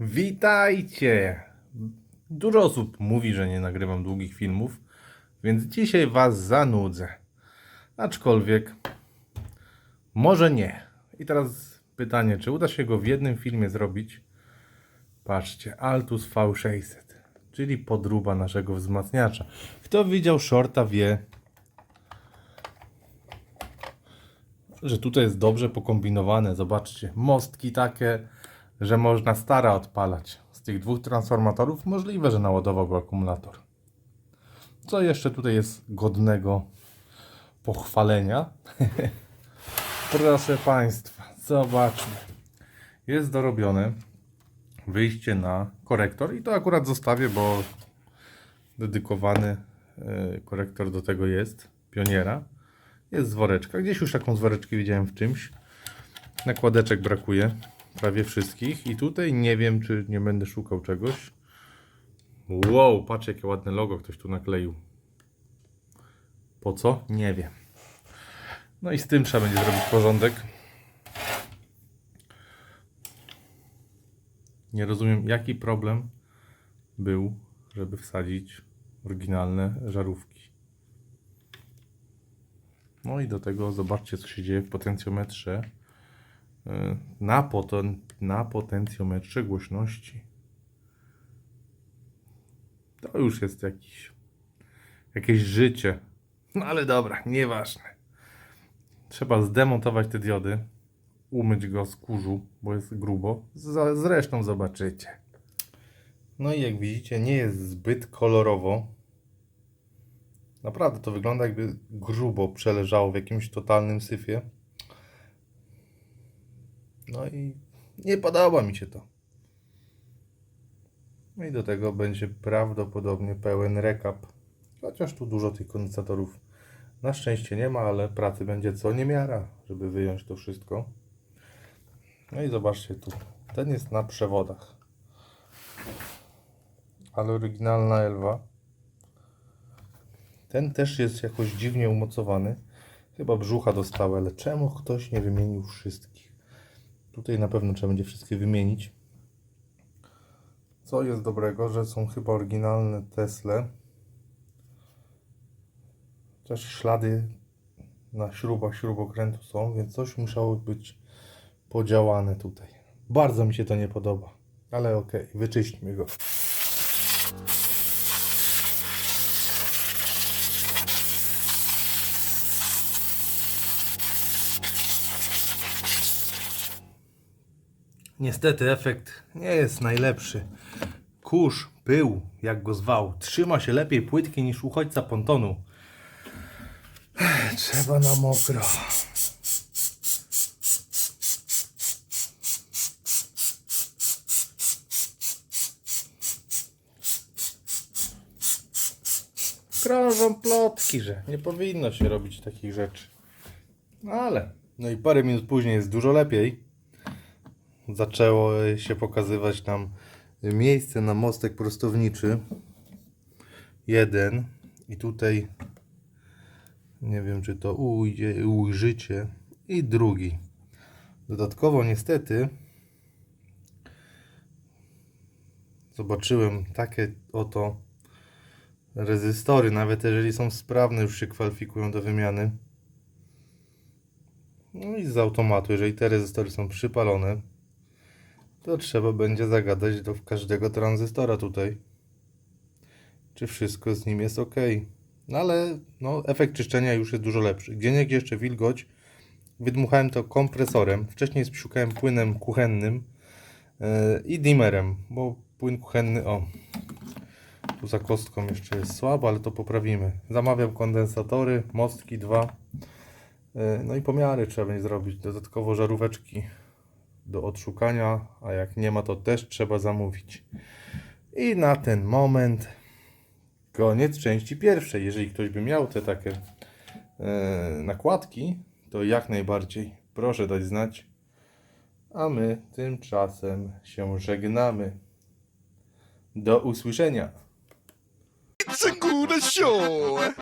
Witajcie! Dużo osób mówi, że nie nagrywam długich filmów, więc dzisiaj Was zanudzę. Aczkolwiek, może nie. I teraz pytanie, czy uda się go w jednym filmie zrobić? Patrzcie, Altus V600, czyli podruba naszego wzmacniacza. Kto widział shorta wie, że tutaj jest dobrze pokombinowane. Zobaczcie, mostki takie, że można stara odpalać. Z tych dwóch transformatorów możliwe, że naładowałby akumulator. Co jeszcze tutaj jest godnego pochwalenia? Proszę Państwa, zobaczmy. Jest dorobione wyjście na korektor i to akurat zostawię, bo dedykowany e, korektor do tego jest, pioniera. Jest z woreczka. Gdzieś już taką z woreczki widziałem w czymś. Nakładeczek brakuje. Prawie wszystkich. I tutaj nie wiem, czy nie będę szukał czegoś. Wow, patrz jakie ładne logo ktoś tu nakleił. Po co? Nie wiem. No i z tym trzeba będzie zrobić porządek. Nie rozumiem, jaki problem był, żeby wsadzić oryginalne żarówki. No i do tego zobaczcie, co się dzieje w potencjometrze. Yy, Na, poten, na potencjometrze głośności. To już jest jakiś, jakieś życie. No ale dobra, nieważne. Trzeba zdemontować te diody, umyć go z kurzu, bo jest grubo. Zresztą zobaczycie. No i jak widzicie, nie jest zbyt kolorowo. Naprawdę to wygląda jakby grubo przeleżało w jakimś totalnym syfie. No i nie podoba mi się to. No i do tego będzie prawdopodobnie pełen rekap. Chociaż tu dużo tych kondensatorów na szczęście nie ma, ale pracy będzie co niemiara, żeby wyjąć to wszystko. No i zobaczcie tu. Ten jest na przewodach. Ale oryginalna Elwa. Ten też jest jakoś dziwnie umocowany. Chyba brzucha dostały, ale czemu ktoś nie wymienił wszystkich? Tutaj na pewno trzeba będzie wszystkie wymienić. Co jest dobrego, że są chyba oryginalne Tesle. Też ślady na śrubach śrubokrętu są, więc coś musiało być podziałane tutaj. Bardzo mi się to nie podoba. Ale okej, wyczyśćmy go. Niestety efekt nie jest najlepszy. Kurz, pył, jak go zwał, trzyma się lepiej płytki niż uchodźca pontonu. Trzeba na mokro. Krążą plotki, że nie powinno się robić takich rzeczy. No ale, no i parę minut później jest dużo lepiej zaczęło się pokazywać nam miejsce na mostek prostowniczy. Jeden. I tutaj nie wiem, czy to ujdzie, ujrzycie. I drugi. Dodatkowo niestety zobaczyłem takie oto rezystory, nawet jeżeli są sprawne, już się kwalifikują do wymiany. No i z automatu, jeżeli te rezystory są przypalone, to trzeba będzie zagadać do każdego tranzystora tutaj. Czy wszystko z nim jest ok. No ale no, efekt czyszczenia już jest dużo lepszy. Gdzie jeszcze wilgoć. Wydmuchałem to kompresorem. Wcześniej spsiukałem płynem kuchennym yy, i dimmerem, bo płyn kuchenny, o, za kostką jeszcze jest słabo, ale to poprawimy. Zamawiam kondensatory, mostki dwa. Yy, no i pomiary trzeba będzie zrobić. Dodatkowo żaróweczki do odszukania, a jak nie ma, to też trzeba zamówić. I na ten moment koniec części pierwszej. Jeżeli ktoś by miał te takie e, nakładki, to jak najbardziej proszę dać znać. A my tymczasem się żegnamy. Do usłyszenia. show.